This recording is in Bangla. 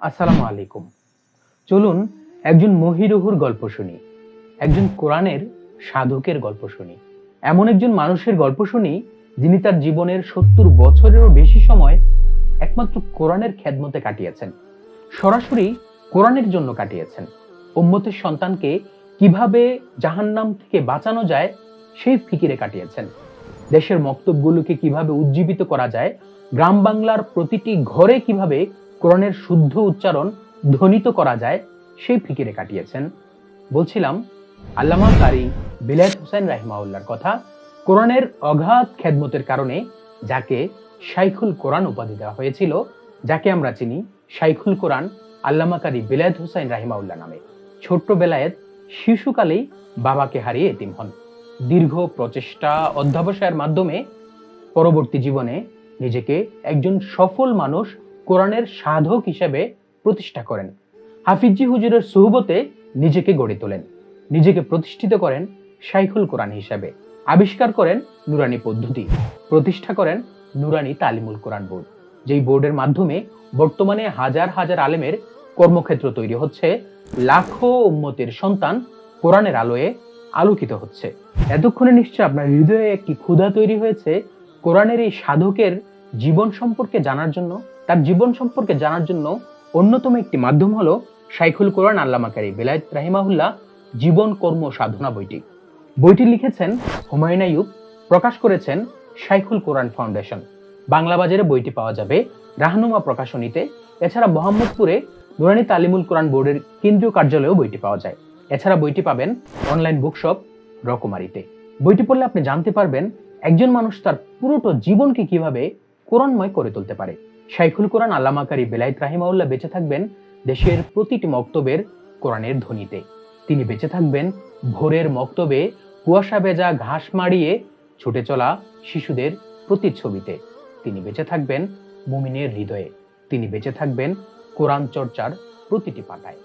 আসসালামু আলাইকুম। চলুন একজন মহিরুহুর গল্প শুনি, একজন কোরআনের সাধকের গল্প শুনি, এমন একজন মানুষের গল্প শুনি যিনি তার জীবনের সত্তর বছরেরও বেশি সময় একমাত্র কোরআনের খেদমতে কাটিয়েছেন। সরাসরি কোরআনের জন্য কাটিয়েছেন। উম্মতের সন্তানকে কীভাবে জাহান্নাম থেকে বাঁচানো যায় সেই ফিকিরে কাটিয়েছেন। দেশের মক্তবগুলোকে কীভাবে উজ্জীবিত করা যায়, গ্রাম বাংলার প্রতিটি ঘরে কীভাবে কোরআনের শুদ্ধ উচ্চারণ ধ্বনিত করা যায়, সেই ফিকিরে কাটিয়েছেন। বলছিলাম, আল্লামা কারি বিলায়ত হোসেন রাহিমাউল্লার কথা, কোরআনের অগাধ খেদমতের কারণে যাকে শাইখুল কোরআন উপাধি দেওয়া হয়েছিল, যাকে আমরা চিনি শাইখুল কোরআন আল্লামা কারি বিলায়ত হোসেন রাহিমাউল্লাহ নামে। ছোট্ট বেলায়েত শিশুকালেই বাবাকে হারিয়ে এতিম হন। দীর্ঘ প্রচেষ্টা অধ্যাবসায়ের মাধ্যমে পরবর্তী জীবনে নিজেকে একজন সফল মানুষ কোরআনের সাধক হিসেবে প্রতিষ্ঠা করেন। হাফিজি হুজুরের সুহবতে নিজেকে গড়ে তোলেন। নিজেকে প্রতিষ্ঠিত করেন শাইখুল কোরআন হিসেবে। আবিষ্কার করেন নুরানি পদ্ধতি। প্রতিষ্ঠা করেন নুরানি তালিমুল কোরআন বোর্ড। যেই বোর্ডের মাধ্যমে বর্তমানে হাজার হাজার আলেমের কর্মক্ষেত্র তৈরি হচ্ছে, লাখো উম্মতের সন্তান কোরআনের আলোয়ে আলোকিত হচ্ছে। এতক্ষণে নিশ্চয় আপনার হৃদয়ে একটি ক্ষুধা তৈরি হয়েছে কোরআনের এই সাধকের জীবন সম্পর্কে জানার জন্য? তার জীবন সম্পর্কে জানার জন্য অন্যতম একটি মাধ্যম হলো শাইখুল কোরআন আল্লামাকারী বেলায়েত রাহিমাহুল্লাহ জীবন কর্ম সাধনা বইটি। বইটি লিখেছেন হুমায়ুন আইয়ুব, প্রকাশ করেছেন শাইখুল কোরআন ফাউন্ডেশন। বাংলা বাজারে বইটি পাওয়া যাবে রাহনুমা প্রকাশনীতে। এছাড়া মোহাম্মদপুরে নুরানি তালিমুল কোরআন বোর্ডের কেন্দ্রীয় কার্যালয়েও বইটি পাওয়া যায়। এছাড়া বইটি পাবেন অনলাইন বুকশপ রকমারিতে। বইটি পড়লে আপনি জানতে পারবেন একজন মানুষ তার পুরোটা জীবনকে কীভাবে কোরআনময় করে তুলতে পারে। শাইখুল কোরআন আল্লামাকারী বেলায়েত রাহিমাউল্লাহ বেঁচে থাকবেন দেশের প্রতিটি মক্তবের কোরআনের ধ্বনিতে। তিনি বেঁচে থাকবেন ভোরের মক্তবে কুয়াশা ভেজা ঘাস মাড়িয়ে ছুটে চলা শিশুদের প্রতিচ্ছবিতে। তিনি বেঁচে থাকবেন মুমিনের হৃদয়ে। তিনি বেঁচে থাকবেন কোরআন চর্চার প্রতিটি পাতায়।